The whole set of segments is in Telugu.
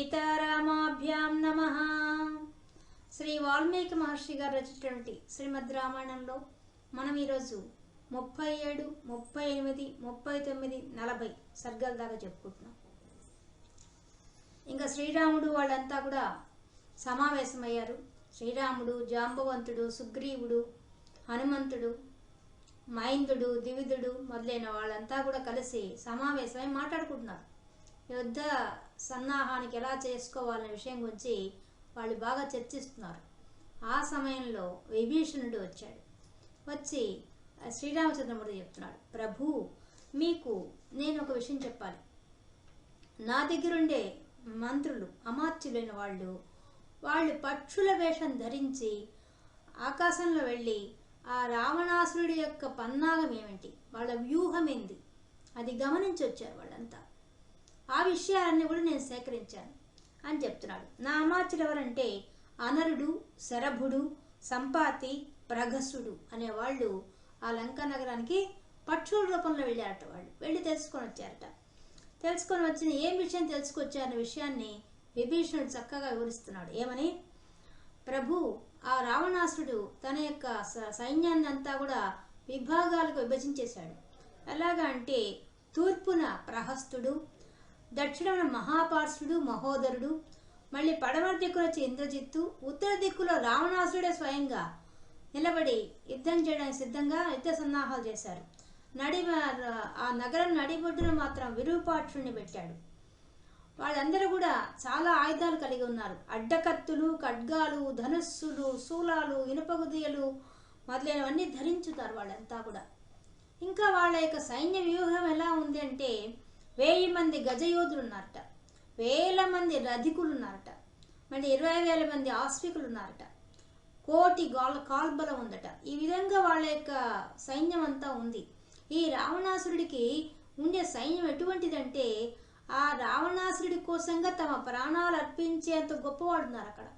సీతారామాభ్యాం నమ. శ్రీ వాల్మీకి మహర్షి గారు రచించినటువంటి శ్రీమద్ రామాయణంలో మనం ఈరోజు ముప్పై ఏడు ముప్పై ఎనిమిది ముప్పై తొమ్మిది నలభై సర్గల దాకా చెప్పుకుంటున్నాం. ఇంకా శ్రీరాముడు వాళ్ళంతా కూడా సమావేశమయ్యారు. శ్రీరాముడు జాంబవంతుడు సుగ్రీవుడు హనుమంతుడు మైందుడు దివిదుడు మొదలైన వాళ్ళంతా కూడా కలిసి సమావేశమై మాట్లాడుకుంటున్నారు. యుద్ధ సన్నాహానికి ఎలా చేసుకోవాలనే విషయం గురించి వాళ్ళు బాగా చర్చిస్తున్నారు. ఆ సమయంలో విభీషణుడు వచ్చాడు. వచ్చి శ్రీరామచంద్రమూర్తి చెప్తున్నాడు ప్రభు మీకు నేను ఒక విషయం చెప్పాలి. నా దగ్గరుండే మంత్రులు అమాత్యులైన వాళ్ళు వాళ్ళు పక్షుల వేషం ధరించి ఆకాశంలో వెళ్ళి ఆ రావణాసురుడి యొక్క పన్నాగం ఏమిటి? వాళ్ళ వ్యూహం ఏంది? అది గమనించి వచ్చారు వాళ్ళంతా. ఆ విషయాలన్నీ కూడా నేను సేకరించాను అని చెప్తున్నాడు. నా అమాత్యులు ఎవరంటే అనరుడు శరభుడు సంపాతి ప్రగసుడు అనే వాళ్ళు ఆ లంకా నగరానికి పక్షుల రూపంలో వెళ్ళారట వాళ్ళు. వెళ్ళి తెలుసుకొని వచ్చారట. తెలుసుకొని వచ్చిన ఏం విషయం తెలుసుకొచ్చారన్న విషయాన్ని విభీషణుడు చక్కగా వివరిస్తున్నాడు. ఏమని? ప్రభు ఆ రావణాసుడు తన యొక్క స- సైన్యాన్ని అంతా కూడా విభాగాలకు విభజించేశాడు. ఎలాగా అంటే తూర్పున ప్రహస్తుడు దక్షిణాన మహాపార్షుడు మహోదరుడు మళ్ళీ పడమర దిక్కున వచ్చి ఇంద్రజిత్తు ఉత్తర దిక్కులో రావణాసురుడే స్వయంగా నిలబడి యుద్ధం చేయడానికి సిద్ధంగా యుద్ధ సన్నాహాలు చేశారు. నడి ఆ నగరం నడిబొడ్డున మాత్రం విరూపాక్షుడిని పెట్టాడు. వాళ్ళందరూ కూడా చాలా ఆయుధాలు కలిగి ఉన్నారు. అడ్డకత్తులు ఖడ్గాలు ధనుస్సులు శూలాలు ఇనుపగుదియలు మొదలైనవన్నీ ధరించుతారు వాళ్ళంతా కూడా. ఇంకా వాళ్ళ యొక్క సైన్య వ్యూహం ఎలా ఉంది అంటే వెయ్యి మంది గజయోధులు ఉన్నారట వేల మంది రధికులు ఉన్నారట మళ్ళీ ఇరవై వేల మంది ఆస్వికులు ఉన్నారట కోటి గాల కాల్బలం ఉందట. ఈ విధంగా వాళ్ళ యొక్క సైన్యం అంతా ఉంది. ఈ రావణాసురుడికి ఉండే సైన్యం ఎటువంటిదంటే ఆ రావణాసురుడి కోసంగా తమ ప్రాణాలు అర్పించేంత గొప్పవాడు ఉన్నారు అక్కడ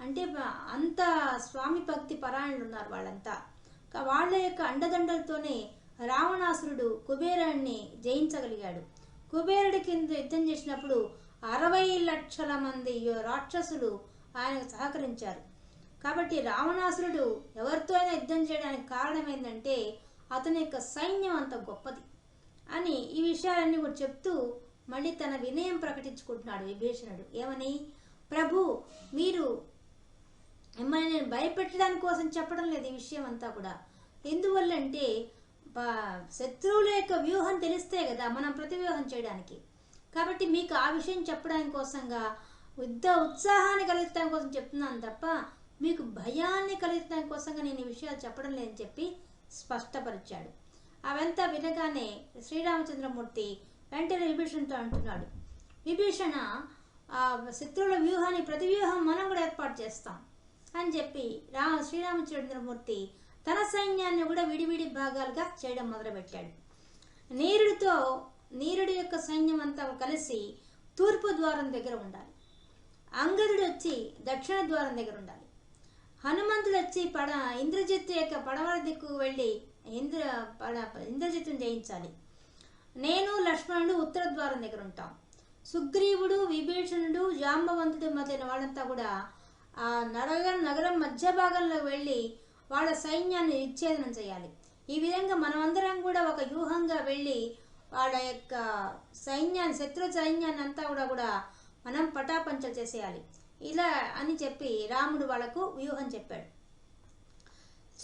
అంటే అంత స్వామి భక్తి పరాయణులు ఉన్నారు వాళ్ళంతా వాళ్ళ యొక్క అండదండలతోనే రావణాసురుడు కుబేరాన్ని జయించగలిగాడు. కుబేరుడి కింద యుద్ధం చేసినప్పుడు అరవై లక్షల మంది రాక్షసులు ఆయనకు సహకరించారు. కాబట్టి రావణాసురుడు ఎవరితో అయినా యుద్ధం చేయడానికి కారణం ఏంటంటే అతని యొక్క సైన్యం అంత గొప్పది అని ఈ విషయాలన్నీ కూడా చెప్తూ మళ్ళీ తన వినయం ప్రకటించుకుంటున్నాడు విభీషణుడు. ఏమని? ప్రభు మీరు మిమ్మల్ని నేను భయపెట్టడానికి కోసం చెప్పడం లేదు ఈ విషయం అంతా కూడా. ఎందువల్ల అంటే శత్రువుల యొక్క వ్యూహం తెలిస్తే కదా మనం ప్రతివ్యూహం చేయడానికి. కాబట్టి మీకు ఆ విషయం చెప్పడానికి కోసంగా యుద్ధ ఉత్సాహాన్ని కలిగించడం కోసం చెప్తున్నాను తప్ప మీకు భయాన్ని కలిగించడం కోసంగా నేను ఈ విషయాలు చెప్పడం లేదని చెప్పి స్పష్టపరిచాడు. అవంతా వినగానే శ్రీరామచంద్రమూర్తి వెంటనే విభీషణతో అంటున్నాడు. విభీషణ శత్రువుల వ్యూహాన్ని ప్రతి వ్యూహం మనం కూడా ఏర్పాటు చేస్తాం అని చెప్పి రా శ్రీరామచంద్రమూర్తి తన సైన్యాన్ని కూడా విడివిడి భాగాలుగా చేయడం మొదలుపెట్టాడు. నీరుడితో నీరుడి యొక్క సైన్యం అంతా కలిసి తూర్పు ద్వారం దగ్గర ఉండాలి. అంగదుడు వచ్చి దక్షిణ ద్వారం దగ్గర ఉండాలి. హనుమంతుడు వచ్చి పడ ఇంద్రజిత్తు యొక్క పడవల దిక్కు వెళ్ళి ఇంద్ర పడ ఇంద్రజిత్తును జయించాలి. నేను లక్ష్మణుడు ఉత్తర ద్వారం దగ్గర ఉంటాం. సుగ్రీవుడు విభీషణుడు జాంబవంతుడు మొదలైన వాళ్ళంతా కూడా ఆ నగరం నగరం మధ్య భాగంలో వెళ్ళి వాళ్ళ సైన్యాన్ని విచ్ఛేదనం చేయాలి. ఈ విధంగా మనమందరం కూడా ఒక వ్యూహంగా వెళ్ళి వాళ్ళ యొక్క సైన్యాన్ని శత్రు సైన్యాన్ని అంతా కూడా కూడా మనం పటాపంచలు చేసేయాలి. ఇలా అని చెప్పి రాముడు వాళ్ళకు వ్యూహం చెప్పాడు.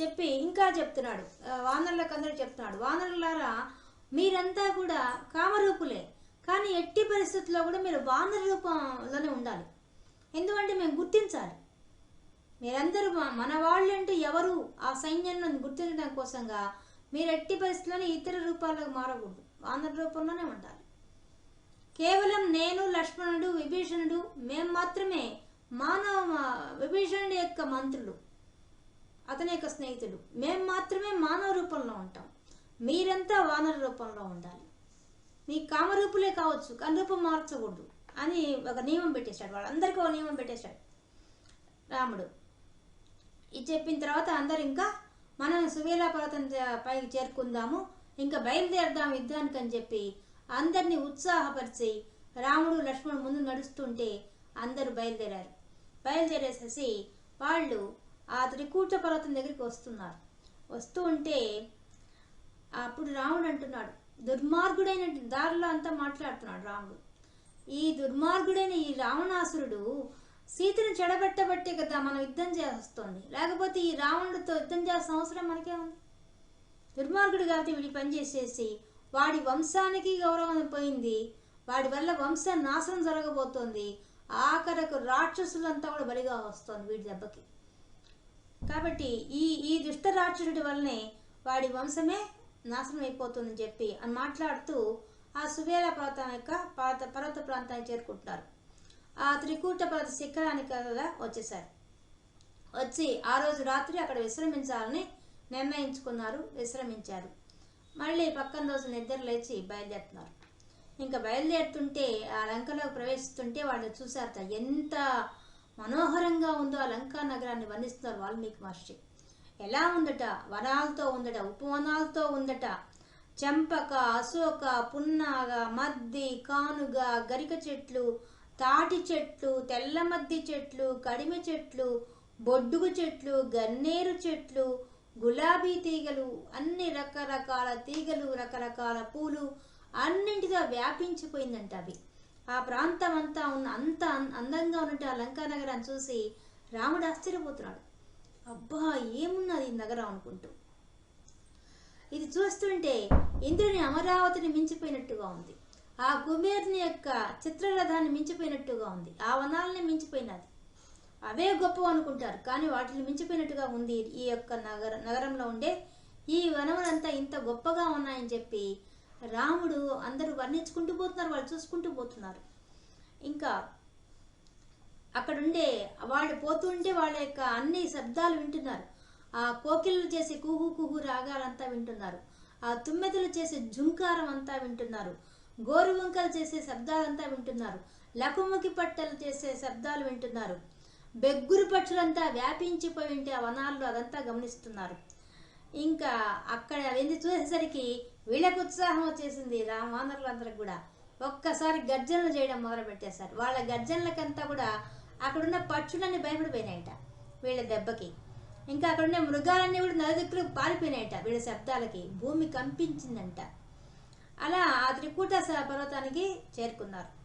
చెప్పి ఇంకా చెప్తున్నాడు. వానరులకు అందరూ చెప్తున్నాడు. వానరులారా మీరంతా కూడా కామరూపులే. కానీ ఎట్టి పరిస్థితుల్లో కూడా మీరు వానర రూపంలోనే ఉండాలి. ఎందుకంటే మేము గుర్తించాలి. మీరందరూ మన వాళ్ళంటూ ఎవరు? ఆ సైన్యాన్ని గుర్తించడం కోసంగా మీరు ఎట్టి పరిస్థితుల్లోనే ఇతర రూపాలకు మారకూడదు. వానర రూపంలోనే ఉండాలి. కేవలం నేను లక్ష్మణుడు విభీషణుడు మేము మాత్రమే మానవ విభీషణుడి యొక్క మంత్రులు అతని యొక్క స్నేహితుడు మేము మాత్రమే మానవ రూపంలో ఉంటాం. మీరంతా వానర రూపంలో ఉండాలి. మీ కామరూపులే కావచ్చు కానీ రూపం మార్చకూడదు అని ఒక నియమం పెట్టేశాడు. వాళ్ళందరికీ ఒక నియమం పెట్టేశాడు రాముడు. ఇది చెప్పిన తర్వాత అందరు ఇంకా మనం సువేలా పర్వతం పైకి చేరుకుందాము ఇంకా బయలుదేరదాం యుద్ధానికి అని చెప్పి అందరినీ ఉత్సాహపరిచి రాముడు లక్ష్మణుడు ముందు నడుస్తుంటే అందరూ బయలుదేరారు. బయలుదేరేసేసి వాళ్ళు ఆ త్రికూట పర్వతం దగ్గరికి వస్తున్నారు. వస్తూ ఉంటే అప్పుడు రాముడు అంటున్నాడు దుర్మార్గుడైన దారిలో అంతా మాట్లాడుతున్నాడు రాముడు. ఈ దుర్మార్గుడైన ఈ రావణాసురుడు సీతను చెడబెట్టబట్టే కదా మనం యుద్ధం చేస్తుంది. లేకపోతే ఈ రావణుడితో యుద్ధం చేసిన అవసరం మనకే ఉంది దుర్మార్గుడు కాబట్టి వీడి పని చేసేసి వాడి వంశానికి గౌరవం పోయింది. వాడి వల్ల వంశ నాశనం జరగబోతోంది. ఆఖరకు రాక్షసులంతా కూడా బలిగా వస్తుంది వీడి దెబ్బకి. కాబట్టి ఈ ఈ దుష్ట రాక్షసుడి వల్లనే వాడి వంశమే నాశనం అయిపోతుందని చెప్పి అని మాట్లాడుతూ ఆ సువేల పర్వతం యొక్క పర్వత పర్వత ప్రాంతానికి చేరుకుంటున్నారు. ఆ త్రికూట పర్వత శిఖరానికి కదా వచ్చేసారు వచ్చి ఆ రోజు రాత్రి అక్కడ విశ్రమించాలని నిర్ణయించుకున్నారు విశ్రమించారు. మళ్ళీ పక్కన రోజు నిద్ర లేచి బయలుదేరుతున్నారు. ఇంకా బయలుదేరుతుంటే ఆ లంకలోకి ప్రవేశిస్తుంటే వాళ్ళు చూశారట ఎంత మనోహరంగా ఉందో ఆ లంకా నగరాన్ని వర్ణిస్తున్నారు వాల్మీకి మహర్షి. ఎలా ఉందట? వనాలతో ఉందట ఉపవనాలతో ఉందట. చంపక అశోక పున్నాగ మద్ది కానుగ గరిక చెట్లు తాటి చెట్లు తెల్ల మద్ది చెట్లు కడిమి చెట్లు బొడ్డుగు చెట్లు గన్నేరు చెట్లు గులాబీ తీగలు అన్ని రకరకాల తీగలు రకరకాల పూలు అన్నింటిగా వ్యాపించిపోయిందంట అవి. ఆ ప్రాంతం అంతా ఉన్న అంత అందంగా ఉన్నట్టు ఆ లంకా నగరాన్ని చూసి రాముడు ఆశ్చర్యపోతున్నాడు. అబ్బా ఏమున్నది ఈ నగరం అనుకుంటూ. ఇది చూస్తుంటే ఇంద్రుని అమరావతిని మించిపోయినట్టుగా ఉంది. ఆ కుబేరుని యొక్క చిత్రరథాన్ని మించిపోయినట్టుగా ఉంది. ఆ వనాలని మించిపోయినది. అవే గొప్ప అనుకుంటారు. కానీ వాటిని మించిపోయినట్టుగా ఉంది ఈ యొక్క నగర నగరంలో ఉండే ఈ వనములంతా ఇంత గొప్పగా ఉన్నాయని చెప్పి రాముడు అందరూ వర్ణించుకుంటూ పోతున్నారు. వాళ్ళు చూసుకుంటూ పోతున్నారు. ఇంకా అక్కడుండే వాళ్ళు పోతుంటే వాళ్ళ యొక్క అన్ని శబ్దాలు వింటున్నారు. ఆ కోకిళ్ళు చేసే కుహు కుహు రాగాలంతా వింటున్నారు. ఆ తుమ్మెదలు చేసే జుంకారం అంతా వింటున్నారు. గోరువంకలు చేసే శబ్దాలంతా వింటున్నారు. లకుముకి పట్టలు చేసే శబ్దాలు వింటున్నారు. బెగ్గురు పక్షులంతా వ్యాపించిపోయి ఉంటే ఆ వనాల్లో అదంతా గమనిస్తున్నారు. ఇంకా అక్కడ అవన్నీ చూసేసరికి వీళ్ళకు ఉత్సాహం వచ్చేసింది రా వానరులందరికి కూడా. ఒక్కసారి గర్జనలు చేయడం మొదలుపెట్టేశారు. వాళ్ళ గర్జనలకంతా కూడా అక్కడున్న పక్షులన్నీ భయపడిపోయినాయట వీళ్ళ దెబ్బకి. ఇంకా అక్కడున్న మృగాలన్నీ కూడా నలుదిక్కులు పారిపోయినాయట వీళ్ళ శబ్దాలకి. భూమి కంపించిందంట. అలా ఆ త్రికూట పర్వతానికి చేరుకున్నారు.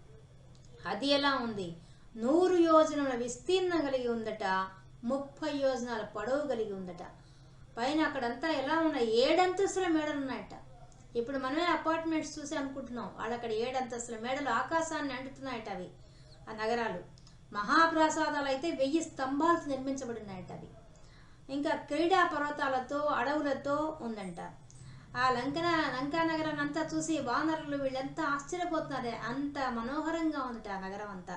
అది ఎలా ఉంది? నూరు యోజనముల విస్తీర్ణం కలిగి ఉందట ముప్పై యోజనాల పొడవు కలిగి ఉందట. పైన అక్కడంతా ఎలా ఉన్నాయి? ఏడంతస్తుల మేడలు ఉన్నాయట. ఇప్పుడు మనమే అపార్ట్మెంట్స్ చూసి అనుకుంటున్నాం. వాళ్ళు అక్కడ ఏడంతస్తుల మేడలు ఆకాశాన్ని అంటుతున్నాయట అవి ఆ నగరాలు. మహాప్రసాదాలు అయితే వెయ్యి స్తంభాలతో నిర్మించబడినాయట అవి. ఇంకా క్రీడా పర్వతాలతో అడవులతో ఉందంట. ఆ లంకన లంకా నగరాన్ని అంతా చూసి వానరులు వీళ్ళంతా ఆశ్చర్యపోతున్నారు. అంత మనోహరంగా ఉందట ఆ నగరం అంతా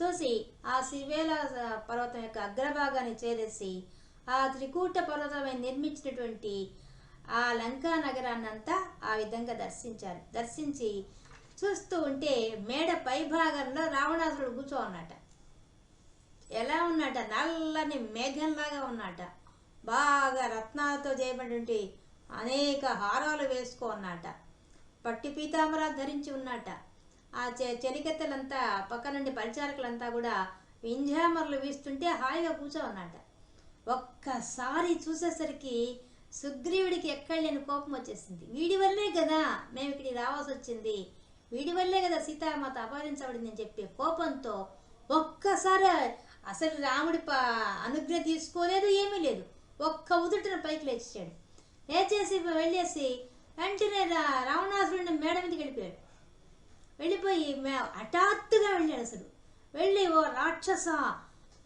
చూసి ఆ శివేల పర్వతం యొక్క అగ్రభాగాన్ని చేరేసి ఆ త్రికూట పర్వతమై నిర్మించినటువంటి ఆ లంకా నగరాన్ని అంతా ఆ విధంగా దర్శించారు. దర్శించి చూస్తూ ఉంటే మేడ పై భాగంలో రావణాసురుడు కూర్చో ఉన్నట ఎలా ఉన్నట నల్లని మేఘంలాగా ఉన్నట బాగా రత్నాలతో చేయబడి అనేక హారాలు వేసుకో ఉన్నట పట్టి పీతాంబర ధరించి ఉన్నట. ఆ చెలికెత్తలంతా పక్క నుండి పరిచారకులంతా కూడా వింజామరలు వీస్తుంటే హాయిగా కూర్చోవన్నట ఒక్కసారి చూసేసరికి సుగ్రీవుడికి ఎక్కడ లేని కోపం వచ్చేసింది. వీడి వల్లే కదా మేము ఇక్కడికి రావాల్సి వచ్చింది. వీడి వల్లే కదా సీతామాత అపహరించబడింది అని చెప్పే కోపంతో ఒక్కసారి అసలు రాముడి అనుగ్రహ అనుగ్రహం తీసుకోలేదు ఏమీ లేదు. ఒక్క ఉదుటిన పైకి లేచాడు. లేచేసి వెళ్ళేసి వెంటనే రావణాసురుడిని మేడ మీదకి వెళ్ళిపోయాడు. వెళ్ళిపోయి మే- హఠాత్తుగా వెళ్ళాడు అసలు. వెళ్ళి ఓ రాక్షస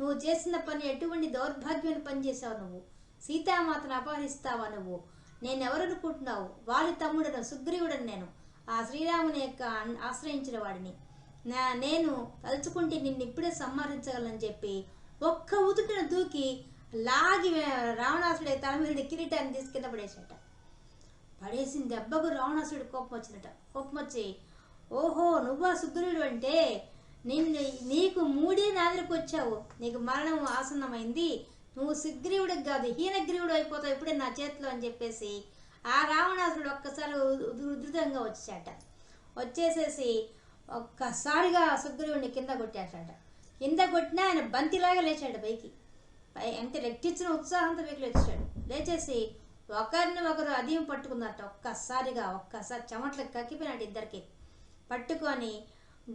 నువ్వు చేసిన పని ఎటువంటి దౌర్భాగ్యమైన పని చేసావు నువ్వు? సీతామాతను అపహరిస్తావా నువ్వు? నేను ఎవరనుకుంటున్నావు వాలి తమ్ముడను సుగ్రీవుడని నేను. ఆ శ్రీరాముని యొక్క ఆశ్రయించిన వాడిని. నా నేను తలుచుకుంటే నిన్ను ఇప్పుడే సంహరించగలను చెప్పి ఒక్క ఉదుటను దూకి లాగి రావణాసుడు తల మీద కిరీటాన్ని తీసుకు కింద పడేసాట పడేసిన దెబ్బకు రావణాసుడు కోపం వచ్చినట కోపం వచ్చి ఓహో నువ్వా సుగ్రీవుడు అంటే? నిన్ను నీకు మూడే నాదిరికి వచ్చావు. నీకు మరణం ఆసన్నమైంది. నువ్వు సుగ్రీవుడికి కాదు హీనగ్రీవుడు అయిపోతావు ఇప్పుడే నా చేతిలో అని చెప్పేసి ఆ రావణాసుడు ఒక్కసారి ఉధృతంగా వచ్చాట వచ్చేసేసి ఒక్కసారిగా సుగ్రీవుడిని కింద కొట్టాడట కింద కొట్టినా ఆయన బంతిలాగా లేచాడు పైకి. అంటే రెట్టించిన ఉత్సాహంతో పైకి లేచాడు లేచేసి ఒకరిని ఒకరు అదీం పట్టుకున్నట్ట ఒక్కసారిగా ఒక్కసారి చెమట్లకు కక్కిపోయినాడు ఇద్దరికి. పట్టుకొని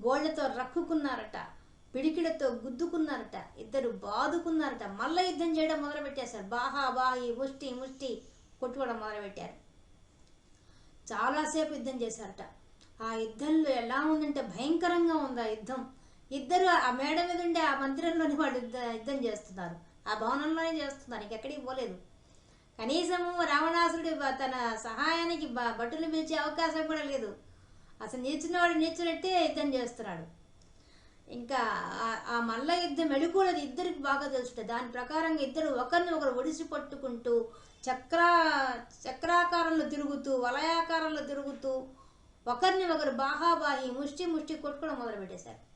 గోళ్ళతో రక్కుకున్నారట పిడికిడతో గుద్దుకున్నారట ఇద్దరు బాదుకున్నారట. మళ్ళీ యుద్ధం చేయడం మొదలుపెట్టేశారు. బాహా బాహి ముష్టి ముష్టి కొట్టుకోవడం మొదలుపెట్టారు. చాలాసేపు యుద్ధం చేశారట. ఆ యుద్ధంలో ఎలా ఉందంటే భయంకరంగా ఉంది ఆ యుద్ధం. ఇద్దరు ఆ మేడ మీద ఉండే ఆ మందిరంలోని వాళ్ళు యుద్ధం చేస్తున్నారు. ఆ భవనంలోనే చేస్తుంది? దానికి ఎక్కడికి పోలేదు. కనీసము రావణాసురుడు తన సహాయానికి బ- భటులు పిలిచే అవకాశం కూడా లేదు. అసలు నిల్చున్నవాడు నిల్చున్నట్టే యుద్ధం చేస్తున్నాడు. ఇంకా ఆ- మల్ల యుద్ధం మెడుకున్నది ఇద్దరికి బాగా తెలుస్తుంది దాని ప్రకారంగా ఇద్దరు ఒకరిని ఒకరు ఒడిసి పట్టుకుంటూ చక్రా చక్రాకారంలో తిరుగుతూ వలయాకారంలో తిరుగుతూ ఒకరిని ఒకరు బాహాబాహి ముష్టి ముష్టి కొట్టుకోవడం మొదలు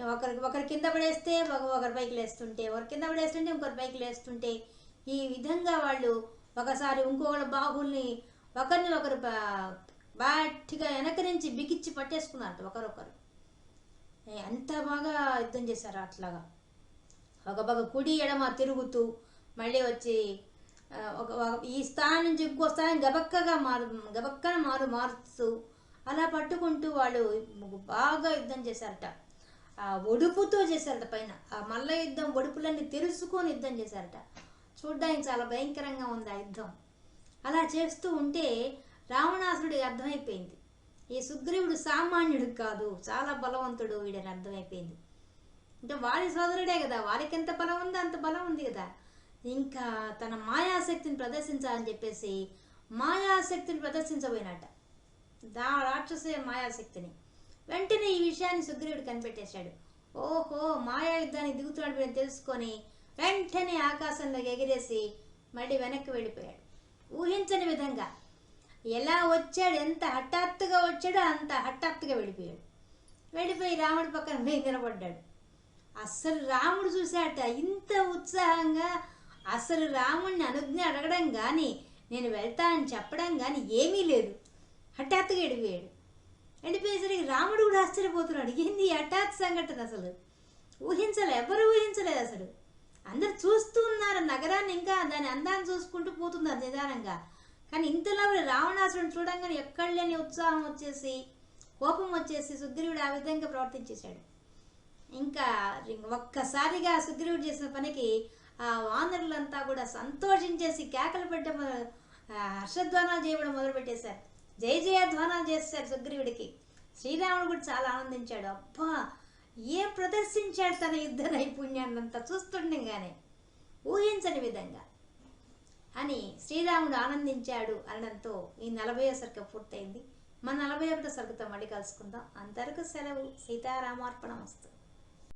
ఒకరికి ఒకరి కింద పడేస్తే ఒక ఒకరి పైకి లేస్తుంటే ఒకరి కింద పడేస్తుంటే ఇంకొకరి పైకి లేస్తుంటే ఈ విధంగా వాళ్ళు ఒకసారి ఇంకొకళ్ళ బాహుల్ని ఒకరిని ఒకరు బా- బాటిగా వెనక నుంచి బిగిచ్చి పట్టేసుకున్నారు ఒకరొకరు. ఎంత అంత బాగా యుద్ధం చేశారు అట్లాగా. ఒక పక్క కుడి ఎడమ తిరుగుతూ మళ్ళీ వచ్చి ఒక ఈ స్థానం నుంచి ఇంకో స్థానం గబక్కగా మారు గబక్కన మారు మారుస్తూ అలా పట్టుకుంటూ వాళ్ళు బాగా యుద్ధం చేశారట. ఒడుపుతో చేశారట పైన. ఆ మల్ల యుద్ధం ఒడుపులన్నీ తెలుసుకొని యుద్ధం చేశారట. చూడ్డానికి చాలా భయంకరంగా ఉంది ఆ యుద్ధం. అలా చేస్తూ ఉంటే రావణాసురుడికి అర్థమైపోయింది. ఈ సుగ్రీవుడు సామాన్యుడు కాదు చాలా బలవంతుడు వీడని అర్థమైపోయింది. అంటే వారి సోదరుడే కదా వారికి ఎంత బలం ఉందో అంత బలం ఉంది కదా. ఇంకా తన మాయాశక్తిని ప్రదర్శించాలని చెప్పేసి మాయాశక్తిని ప్రదర్శించబోయినట. దా రాక్షసే మాయాశక్తిని. వెంటనే ఈ విషయాన్ని సుగ్రీవుడు కనిపెట్టేశాడు. ఓహో మాయా యుద్ధానికి దిగుతున్నాడు అని తెలుసుకొని వెంటనే ఆకాశంలోకి ఎగిరేసి మళ్ళీ వెనక్కి వెళ్ళిపోయాడు. ఊహించని విధంగా ఎలా వచ్చాడు ఎంత హఠాత్తుగా వచ్చాడో అంత హఠాత్తుగా వెళ్ళిపోయాడు. వెళ్ళిపోయి రాముడి పక్కన పోయి నిలబడ్డాడు. అసలు రాముడు చూశాట ఇంత ఉత్సాహంగా అసలు రాముడిని అనుజ్ఞ అడగడం కానీ నేను వెళ్తానని చెప్పడం కానీ ఏమీ లేదు. హఠాత్తుగా వెళ్ళిపోయాడు. ఎండిపోయేసరికి రాముడు కూడా ఆశ్చర్యపోతున్నాడు. ఏంది హఠాత్ సంఘటన అసలు? ఊహించలే ఎవరు ఊహించలేదు అసలు. అందరు చూస్తూ ఉన్నారు నగరాన్ని ఇంకా దాని అందాన్ని చూసుకుంటూ పోతున్నారు నిదానంగా. కానీ ఇంతలో రావణాసురుడు చూడంగానే ఎక్కడ లేని ఉత్సాహం వచ్చేసి కోపం వచ్చేసి సుగ్రీవుడు ఆ విధంగా ప్రవర్తించేశాడు. ఇంకా ఒక్కసారిగా సుగ్రీవుడు చేసిన పనికి ఆ వానరులంతా కూడా సంతోషించేసి కేకలు పెట్టడం హర్షధ్వానాలు చేయడం మొదలుపెట్టేశారు. జయ జయధ్వానాలు చేశారు సుగ్రీవుడికి. శ్రీరాముడు కూడా చాలా ఆనందించాడు. అబ్బా ఏ ప్రదర్శించాడు తన యుద్ధ నైపుణ్యాన్నంతా చూస్తుండగానే? ఊహించని విధంగా. అని శ్రీరాముడు ఆనందించాడు అనడంతో ఈ నలభై సరుకు పూర్తయింది. మన నలభై ఒకటో సరుకుతో మళ్ళీ కలుసుకుందాం. అంతవరకు సెలవు. సీతారామార్పణ వస్తుంది